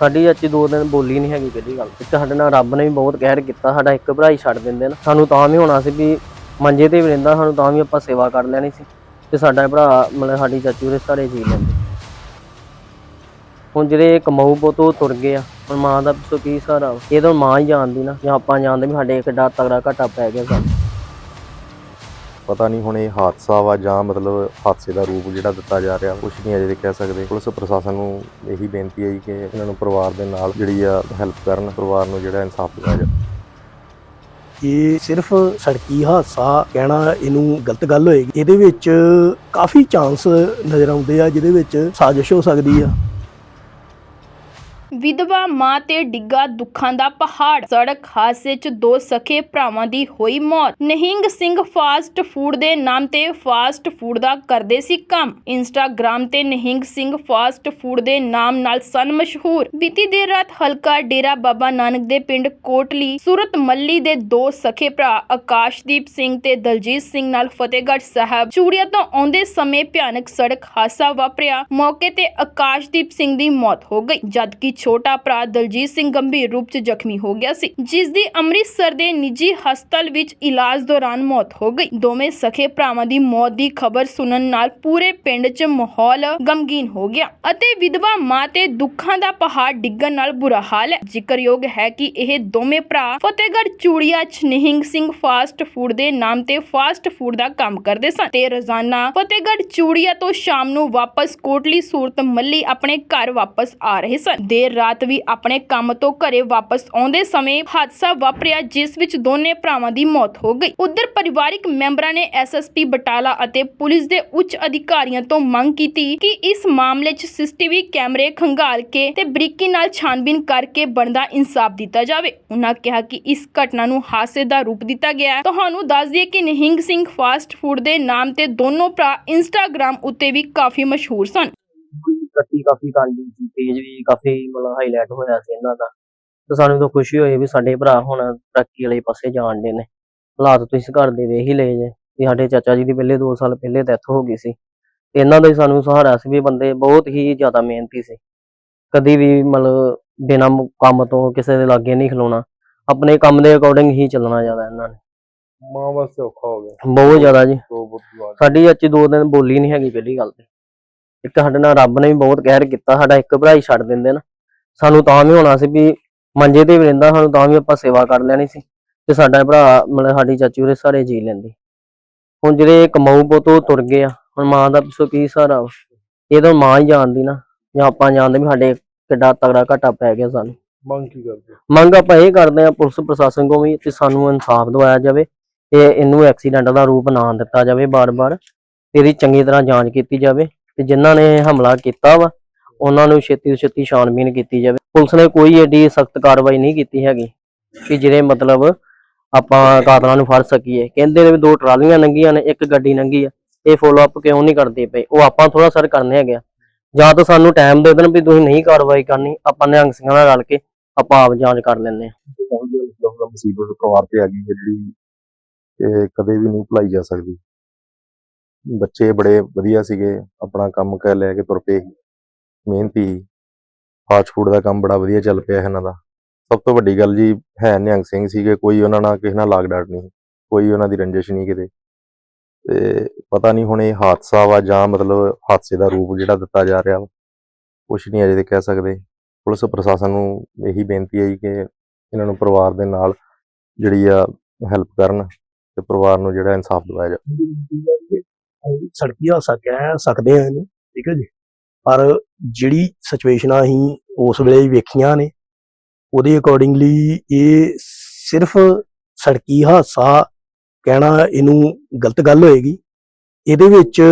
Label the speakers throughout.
Speaker 1: ਸਾਡੀ ਚਾਚੀ ਦੋ ਦਿਨ ਬੋਲੀ ਨਹੀਂ ਹੈਗੀ ਪਹਿਲੀ ਗੱਲ। ਇੱਕ ਸਾਡੇ ਨਾਲ ਰੱਬ ਨੇ ਵੀ ਬਹੁਤ ਕਹਿਰ ਕੀਤਾ, ਸਾਡਾ ਇੱਕ ਭਰਾ ਹੀ ਛੱਡ ਦਿੰਦੇ ਨੇ। ਸਾਨੂੰ ਤਾਂ ਵੀ ਹੋਣਾ ਸੀ ਵੀ ਮੰਜੇ ਤੇ ਵੀ ਰਹਿੰਦਾ, ਸਾਨੂੰ ਤਾਂ ਵੀ ਆਪਾਂ ਸੇਵਾ ਕਰ ਲੈਣੀ ਸੀ ਤੇ ਸਾਡਾ ਭਰਾ ਮਤਲਬ ਸਾਡੀ ਚਾਚੀ ਦੇ ਸਾਰੇ ਜੀ ਲੈਂਦੇ। ਹੁਣ ਜਿਹੜੇ ਕਮਾਊ ਪੁੱਤ ਉਹ ਤੁਰ ਗਏ ਆ, ਹੁਣ ਮਾਂ ਦਾ ਪਿੱਛੋਂ ਕੀ ਸਹਾਰਾ ਇਹ ਤਾਂ ਮਾਂ ਹੀ ਜਾਣਦੀ ਨਾ, ਜਾਂ ਆਪਾਂ ਜਾਣਦੇ ਵੀ ਸਾਡੇ ਕਿੱਡਾ ਤਗੜਾ ਘਾਟਾ ਪੈ ਗਿਆ ਸਾਨੂੰ।
Speaker 2: ਪਤਾ ਨਹੀਂ ਹੁਣ ਇਹ ਹਾਦਸਾ ਵਾ ਜਾਂ ਮਤਲਬ ਹਾਦਸੇ ਦਾ ਰੂਪ ਜਿਹੜਾ ਦਿੱਤਾ ਜਾ ਰਿਹਾ ਕੁਝ ਨਹੀਂ ਅਜੇ ਤੱਕ ਕਹਿ ਸਕਦੇ। ਪੁਲਿਸ ਪ੍ਰਸ਼ਾਸਨ ਨੂੰ ਇਹੀ ਬੇਨਤੀ ਹੈ ਜੀ ਕਿ ਇਹਨਾਂ ਨੂੰ ਪਰਿਵਾਰ ਦੇ ਨਾਲ ਜਿਹੜੀ ਆ ਹੈਲਪ ਕਰਨ, ਪਰਿਵਾਰ ਨੂੰ ਜਿਹੜਾ ਇਨਸਾਫ ਦਿਵਾਇਆ ਜਾਵੇ।
Speaker 3: ਇਹ ਸਿਰਫ ਸੜਕੀ ਹਾਦਸਾ ਕਹਿਣਾ ਇਹਨੂੰ ਗਲਤ ਗੱਲ ਹੋਏਗੀ। ਇਹਦੇ ਵਿੱਚ ਕਾਫੀ ਚਾਂਸ ਨਜ਼ਰ ਆਉਂਦੇ ਆ, ਜਿਹਦੇ ਵਿੱਚ ਸਾਜ਼ਿਸ਼ ਹੋ ਸਕਦੀ ਆ।
Speaker 4: ਵਿਧਵਾ ਮਾਂ ਤੇ ਡਿੱਗਾ ਦੁੱਖਾਂ ਦਾ ਪਹਾੜ। ਸੜਕ ਹਾਦਸੇ 'ਚ ਦੋ ਸਖੇ ਭਰਾਵਾਂ ਦੀ ਹੋਈ ਮੌਤ। ਨਹਿੰਗ ਸਿੰਘ ਫਾਸਟ ਫੂਡ ਦੇ ਨਾਮ ਤੇ ਫਾਸਟ ਫੂਡ ਦਾ ਕਰਦੇ ਸੀ ਕੰਮ। ਇੰਸਟਾਗ੍ਰam ਤੇ ਨਹਿੰਗ ਸਿੰਘ ਫਾਸਟ ਫੂਡ ਦੇ ਨਾਮ ਨਾਲ ਸਨ ਮਸ਼ਹੂਰ। ਬੀਤੀ ਦੇਰ ਰਾਤ ਹਲਕਾ ਡੇਰਾ ਬਾਬਾ ਨਾਨਕ ਦੇ ਪਿੰਡ ਕੋਟਲੀ, ਸੂਰਤ ਮੱਲੀ ਦੇ ਦੋ ਸਖੇ ਭਰਾ ਆਕਾਸ਼ਦੀਪ ਸਿੰਘ ਤੇ ਦਲਜੀਤ ਸਿੰਘ ਨਾਲ ਫਤਿਹਗੜ੍ਹ ਸਾਹਿਬ ਚੂੜੀਆਂ ਤੋਂ ਆਉਂਦੇ ਸਮੇਂ ਭਿਆਨਕ ਸੜਕ ਹਾਦਸਾ ਵਾਪਰਿਆ। ਮੌਕੇ ਤੇ ਆਕਾਸ਼ਦੀਪ ਸਿੰਘ ਦੀ ਮੌਤ ਹੋ ਗਈ। ਜਦਕਿ ਛੋਟਾ ਭਰਾ ਦਲਜੀਤ ਸਿੰਘ ਗੰਭੀਰ ਰੂਪ 'ਚ ਜ਼ਖਮੀ ਹੋ ਗਿਆ ਸੀ ਜਿਸ ਦੀ ਅੰਮ੍ਰਿਤਸਰ ਦੇ ਨਿੱਜੀ ਹਸਪਤਾਲ ਵਿੱਚ ਇਲਾਜ ਦੌਰਾਨ ਮੌਤ ਹੋ ਗਈ। ਦੋਵੇਂ ਸਖੇ ਭਰਾਵਾਂ ਦੀ ਮੌਤ ਦੀ ਖਬਰ ਸੁਣਨ ਨਾਲ ਪੂਰੇ ਪਿੰਡ 'ਚ ਮਾਹੌਲ ਗਮਗੀਨ ਹੋ ਗਿਆ ਅਤੇ ਵਿਧਵਾ ਮਾਂ ਤੇ ਦੁੱਖਾਂ ਦਾ ਪਹਾੜ ਡਿੱਗਣ ਨਾਲ ਬੁਰਾ ਹਾਲ ਹੈ। ਜ਼ਿਕਰਯੋਗ ਹੈ ਕਿ ਇਹ ਦੋਵੇਂ ਭਰਾ ਫਤਿਹਗੜ੍ਹ ਚੂੜੀਆ 'ਚ ਨਿਹੰਗ ਸਿੰਘ ਫਾਸਟ ਫੂਡ ਦੇ ਨਾਮ ਤੇ ਫਾਸਟ ਫੂਡ ਦਾ ਕੰਮ ਕਰਦੇ ਸਨ ਤੇ ਰੋਜ਼ਾਨਾ ਫਤਿਹਗੜ੍ਹ ਚੂੜੀਆ ਤੋਂ ਸ਼ਾਮ ਨੂੰ ਵਾਪਸ ਕੋਟਲੀ ਸੂਰਤ ਮੱਲੀ ਆਪਣੇ ਘਰ ਵਾਪਸ ਆ ਰਹੇ ਸਨ। ਦੇਰ ਰਾਤ ਵੀ ਆਪਣੇ ਕੰਮ ਤੋਂ ਘਰੇ ਵਾਪਸ ਆਉਂਦੇ ਸਮੇਂ ਹਾਦਸਾ ਵਾਪਰਿਆ, ਜਿਸ ਵਿੱਚ ਦੋਨੇ ਭਰਾਵਾਂ ਦੀ ਮੌਤ ਹੋ ਗਈ। ਉਧਰ ਪਰਿਵਾਰਿਕ ਮੈਂਬਰਾਂ ਨੇ ਐਸਐਸਪੀ ਬਟਾਲਾ ਅਤੇ ਪੁਲਿਸ ਦੇ ਉੱਚ ਅਧਿਕਾਰੀਆਂ ਤੋਂ ਮੰਗ ਕੀਤੀ ਕਿ ਇਸ ਮਾਮਲੇ 'ਚ ਸੀਸੀਟੀਵੀ ਕੈਮਰੇ ਖੰਗਾਲ ਕੇ ਤੇ ਬਰੀਕੀ ਨਾਲ ਛਾਨਬੀਨ ਕਰਕੇ ਬਣਦਾ ਇਨਸਾਫ ਦਿੱਤਾ ਜਾਵੇ। ਉਹਨਾਂ ਕਿਹਾ ਕਿ ਇਸ ਘਟਨਾ ਨੂੰ ਹਾਦਸੇ ਦਾ ਰੂਪ ਦਿੱਤਾ ਗਿਆ ਹੈ। ਤੁਹਾਨੂੰ ਦੱਸ ਦਈਏ ਕਿ ਨਿਹੰਗ ਸਿੰਘ ਫਾਸਟ ਫੂਡ ਦੇ ਨਾਮ ਤੇ ਦੋਨੋਂ ਭਰਾ ਇੰਸਟਾਗ੍ਰam ਉੱਤੇ ਵੀ ਕਾਫੀ ਮਸ਼ਹੂਰ ਸਨ।
Speaker 1: ਕੱਟੀ ਕਾਫੀ ਕਾਂਡੀ ਸੀ ਪੇਜ ਵੀ ਕਾਫੀ ਮਤਲਬ ਹਾਈਲਾਈਟ ਹੋਇਆ ਸੀ ਇਹਨਾਂ ਦਾ। ਤੇ ਸਾਨੂੰ ਤਾਂ ਖੁਸ਼ੀ ਹੋਈ ਵੀ ਸਾਡੇ ਭਰਾ ਹੁਣ ਤਰੱਕੀ ਵਾਲੇ ਪਾਸੇ ਜਾਣ ਦੇ ਨੇ। ਹਾਲਾਤ ਤੁਸੀਂ ਘਰ ਦੇ ਵੇਖ ਹੀ ਲਏ ਜੇ ਵੀ ਸਾਡੇ ਚਾਚਾ ਜੀ ਦੀ ਪਹਿਲੇ 2 ਸਾਲ ਪਹਿਲੇ ਡੈਥ ਹੋ ਗਈ ਸੀ। ਤੇ ਇਹਨਾਂ ਦਾ ਹੀ ਸਾਨੂੰ ਸਹਾਰਾ ਸੀ ਵੀ ਬੰਦੇ ਬਹੁਤ ਹੀ ਜ਼ਿਆਦਾ ਮਿਹਨਤੀ ਸੀ। ਕਦੀ ਵੀ ਮਤਲਬ ਬਿਨਾਂ ਕੰਮ ਤੋਂ ਕਿਸੇ ਦੇ ਲਾਗੇ ਨਹੀਂ ਖਲੋਣਾ। ਆਪਣੇ ਕੰਮ ਦੇ ਅਕੋਰਡਿੰਗ ਹੀ ਚੱਲਣਾ ਜ਼ਿਆਦਾ ਇਹਨਾਂ ਨੇ।
Speaker 2: ਮਾਂ ਵਾਸਤੇ ਔਖਾ ਹੋ ਗਿਆ।
Speaker 1: ਬਹੁਤ ਜ਼ਿਆਦਾ ਜੀ। ਸਾਡੀ ਅੱਜ ਦੋ ਦਿਨ ਬੋਲੀ ਨਹੀਂ ਹੈਗੀ ਪਹਿਲੀ ਗੱਲ ਤੇ। ਇੱਕ ਸਾਡੇ ਨਾਲ ਰੱਬ ਨੇ ਵੀ ਬਹੁਤ ਕਹਿਰ ਕੀਤਾ ਸਾਡਾ ਇੱਕ ਭਰਾ ਹੀ ਛੱਡ ਦਿੰਦੇ ਨਾ। ਸਾਨੂੰ ਤਾਂ ਵੀ ਹੋਣਾ ਸੀ ਵੀ ਮੰਜੇ ਤੇ ਵੀ ਰਹਿੰਦਾ ਸਾਨੂੰ ਤਾਂ ਵੀ ਆਪਾਂ ਸੇਵਾ ਕਰ ਲੈਣੀ ਸੀ ਤੇ ਸਾਡਾ ਭਰਾ ਮਤਲਬ ਸਾਡੀ ਚਾਚੀ ਉਹਦੇ ਸਾਰੇ ਜੀ ਲੈਂਦੀ। ਹੁਣ ਜਿਹੜੇ ਕਮਾਊ ਪੁੱਤ ਤੁਰ ਗਏ ਆ ਹੁਣ ਮਾਂ ਦਾ ਪਿੱਛੋਂ ਕੀ ਸਹਾਰਾ ਵਾ? ਇਹ ਤਾਂ ਮਾਂ ਹੀ ਜਾਣਦੀ ਨਾ ਜਾਂ ਆਪਾਂ ਜਾਣਦੇ ਵੀ ਸਾਡੇ ਕਿੱਡਾ ਤਗੜਾ ਘਾਟਾ ਪੈ ਗਿਆ ਸਾਨੂੰ।
Speaker 2: ਮੰਗ ਕੀ ਕਰਦੇ?
Speaker 1: ਮੰਗ ਆਪਾਂ ਇਹ ਕਰਦੇ ਆ ਪੁਲਿਸ ਪ੍ਰਸ਼ਾਸਨ ਕੋਲ ਵੀ ਕਿ ਸਾਨੂੰ ਇਨਸਾਫ ਦਿਵਾਇਆ ਜਾਵੇ ਤੇ ਇਹਨੂੰ ਐਕਸੀਡੈਂਟ ਦਾ ਰੂਪ ਨਾ ਦਿੱਤਾ ਜਾਵੇ ਬਾਰ-ਬਾਰ ਇਹਦੀ ਚੰਗੀ ਤਰ੍ਹਾਂ ਜਾਂਚ ਕੀਤੀ ਜਾਵੇ। ਤੇ ਜਿਨ੍ਹਾਂ ਨੇ ਹਮਲਾ ਕੀਤਾ ਵਾ, ਉਹਨਾਂ ਨੂੰ ਛੇਤੀ ਤੋਂ ਛੇਤੀ ਛਾਣਬੀਨ ਕੀਤੀ ਜਾਵੇ। ਪੁਲਿਸ ਨੇ ਕੋਈ ਏਡੀ ਸਖਤ ਕਾਰਵਾਈ ਨਹੀਂ ਕੀਤੀ ਹੈਗੀ, ਕਿ ਜਿਹੜੇ ਮਤਲਬ ਆਪਾਂ ਕਾਤਲਾਂ ਨੂੰ ਫੜ ਸਕੀਏ। ਕਹਿੰਦੇ ਨੇ ਵੀ ਦੋ ਟਰਾਲੀਆਂ ਲੰਘੀਆਂ ਨੇ, ਇੱਕ ਗੱਡੀ ਲੰਘੀ ਆ, ਇਹ ਫੋਲੋ ਅਪ ਕਿਉਂ ਨਹੀਂ ਕਰਦੇ ਪਏ? ਉਹ ਆਪਾਂ ਥੋੜਾ ਸਰ ਕਰਨੇ ਹੈਗੇ ਆ। ਜਾਂ ਤਾਂ ਸਾਨੂੰ ਟਾਈਮ ਦੇ ਦੇਣ ਵੀ ਤੁਸੀਂ ਨਹੀਂ ਕਾਰਵਾਈ ਕਰਨੀ, ਆਪਾਂ ਨਿਹੰਗ ਸਿੰਘਾਂ ਨਾਲ ਰਲ ਕੇ ਆਪਾਂ ਆਪ ਜਾਂਚ ਕਰ ਲੈਂਦੇ ਆ।
Speaker 2: ਮੁਸੀਬਤ ਪਰਿਵਾਰ ਤੇ ਆ ਗਈ, ਜਿਹੜੀ ਕਦੇ ਵੀ ਨਹੀਂ ਭੁਲਾਈ ਜਾ ਸਕਦੀ। ਬੱਚੇ ਬੜੇ ਵਧੀਆ ਸੀਗੇ, ਆਪਣਾ ਕੰਮ ਕਰ ਲੈ ਕੇ ਤੁਰ ਪਏ ਮਿਹਨਤੀ ਫਾਸਟ ਫੂਡ ਦਾ ਕੰਮ ਬੜਾ ਵਧੀਆ ਚੱਲ ਪਿਆ ਇਹਨਾਂ ਦਾ। ਸਭ ਤੋਂ ਵੱਡੀ ਗੱਲ ਜੀ ਹੈ ਨਿਹੰਗ ਸਿੰਘ ਸੀਗੇ, ਕੋਈ ਉਹਨਾਂ ਨਾਲ ਕਿਸੇ ਨਾਲ ਲਾਗ ਡਾਟ ਨਹੀਂ ਕੋਈ ਉਹਨਾਂ ਦੀ ਰੰਜਿਸ਼ ਨਹੀਂ ਕਿਤੇ। ਤੇ ਪਤਾ ਨਹੀਂ ਹੁਣ ਇਹ ਹਾਦਸਾ ਵਾ ਜਾਂ ਮਤਲਬ ਹਾਦਸੇ ਦਾ ਰੂਪ ਜਿਹੜਾ ਦਿੱਤਾ ਜਾ ਰਿਹਾ ਵਾ ਕੁਝ ਨਹੀਂ ਅਜੇ ਤੇ ਕਹਿ ਸਕਦੇ। ਪੁਲਿਸ ਪ੍ਰਸ਼ਾਸਨ ਨੂੰ ਇਹੀ ਬੇਨਤੀ ਹੈ ਜੀ ਕਿ ਇਹਨਾਂ ਨੂੰ ਪਰਿਵਾਰ ਦੇ ਨਾਲ ਜਿਹੜੀ ਆ ਹੈਲਪ ਕਰਨ ਤੇ ਪਰਿਵਾਰ ਨੂੰ ਜਿਹੜਾ ਇਨਸਾਫ ਦਿਵਾਇਆ ਜਾਵੇ।
Speaker 3: ਸੜਕੀ ਹਾਦਸਾ ਕਹਿ ਸਕਦੇ ਆ ਇਹਨੂੰ ਠੀਕ ਹੈ ਜੀ। ਪਰ ਜਿਹੜੀ ਸਿਚੁਏਸ਼ਨਾਂ ਅਸੀਂ ਉਸ ਵੇਲੇ ਵੇਖੀਆਂ ਨੇ। ਉਹਦੇ ਅਕੋਰਡਿੰਗਲੀ ਇਹ ਸਿਰਫ ਸੜਕੀ ਹਾਦਸਾ ਕਹਿਣਾ ਇਹਨੂੰ ਗਲਤ ਗੱਲ ਹੋਏਗੀ। ਇਹਦੇ ਵਿੱਚ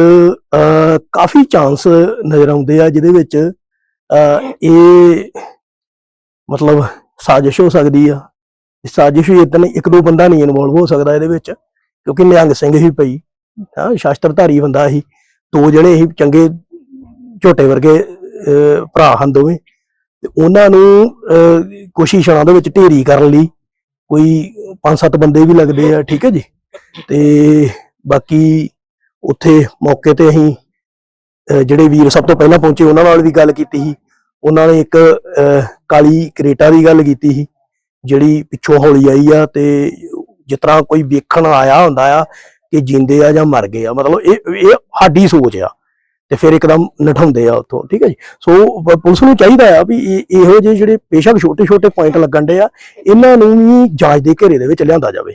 Speaker 3: ਅਹ, ਕਾਫੀ ਚਾਂਸ ਨਜ਼ਰ ਆਉਂਦੇ ਆ ਜਿਹਦੇ ਵਿੱਚ ਅਹ, ਇਹ ਮਤਲਬ ਸਾਜ਼ਿਸ਼ ਹੋ ਸਕਦੀ ਆ। ਸਾਜ਼ਿਸ਼ ਵੀ ਇਦਾਂ ਇੱਕ ਦੋ ਬੰਦਾ ਨਹੀਂ ਇਨਵੋਲਵ ਹੋ ਸਕਦਾ ਇਹਦੇ ਵਿੱਚ ਕਿਉਂਕਿ ਨਿਹੰਗ ਸਿੰਘ ਹੀ ਪਈ। ਹਾਂ ਸ਼ਾਸਤਰਧਾਰੀ ਬੰਦਾ ਸੀ। ਦੋ ਜਣੇ ਹੀ ਚੰਗੇ ਝੋਟੇ ਵਰਗੇ ਭਰਾ ਹਨ ਦੋਵੇਂ। ਤੇ ਉਹਨਾਂ ਨੂੰ ਅਹ, ਦੇ ਵਿੱਚ ਢੇਰੀ ਕਰਨ ਲਈ ਕੋਈ ਪੰਜ ਸੱਤ ਬੰਦੇ ਵੀ ਲੱਗਦੇ ਆ ਠੀਕ ਹੈ ਜੀ? ਤੇ ਬਾਕੀ ਉੱਥੇ ਮੌਕੇ ਤੇ ਅਸੀਂ ਜਿਹੜੇ ਵੀਰ ਸਭ ਤੋਂ ਪਹਿਲਾਂ ਪਹੁੰਚੇ ਉਹਨਾਂ ਨਾਲ ਵੀ ਗੱਲ ਕੀਤੀ ਸੀ। ਉਹਨਾਂ ਨੇ ਇੱਕ ਅਹ, ਕਾਲੀ ਕਰੇਟਾ ਦੀ ਗੱਲ ਕੀਤੀ ਸੀ ਜਿਹੜੀ ਪਿੱਛੋਂ ਹੌਲੀ ਆਈ ਆ ਤੇ ਜਿਸ ਤਰ੍ਹਾਂ ਕੋਈ ਵੇਖਣ ਆਇਆ ਹੁੰਦਾ ਆ ਕਿ ਜਿੰਦੇ ਆ ਜਾਂ ਮਰ ਗਏ ਆ, ਮਤਲਬ ਇਹ ਇਹ ਸਾਡੀ ਸੋਚ ਆ ਤੇ ਫਿਰ ਇੱਕਦਮ ਨਠਾਉਂਦੇ ਆ ਉੱਥੋਂ, ਠੀਕ ਹੈ ਜੀ? ਸੋ ਪੁਲਿਸ ਨੂੰ ਚਾਹੀਦਾ ਆ ਵੀ ਇਹੋ ਜਿਹੇ ਜਿਹੜੇ ਬੇਸ਼ੱਕ ਛੋਟੇ ਛੋਟੇ ਪੁਆਇੰਟ ਲੱਗਣ ਦੇ ਆ, ਇਹਨਾਂ ਨੂੰ ਵੀ ਜਾਂਚ ਦੇ ਘੇਰੇ ਦੇ ਵਿੱਚ ਲਿਆਂਦਾ ਜਾਵੇ।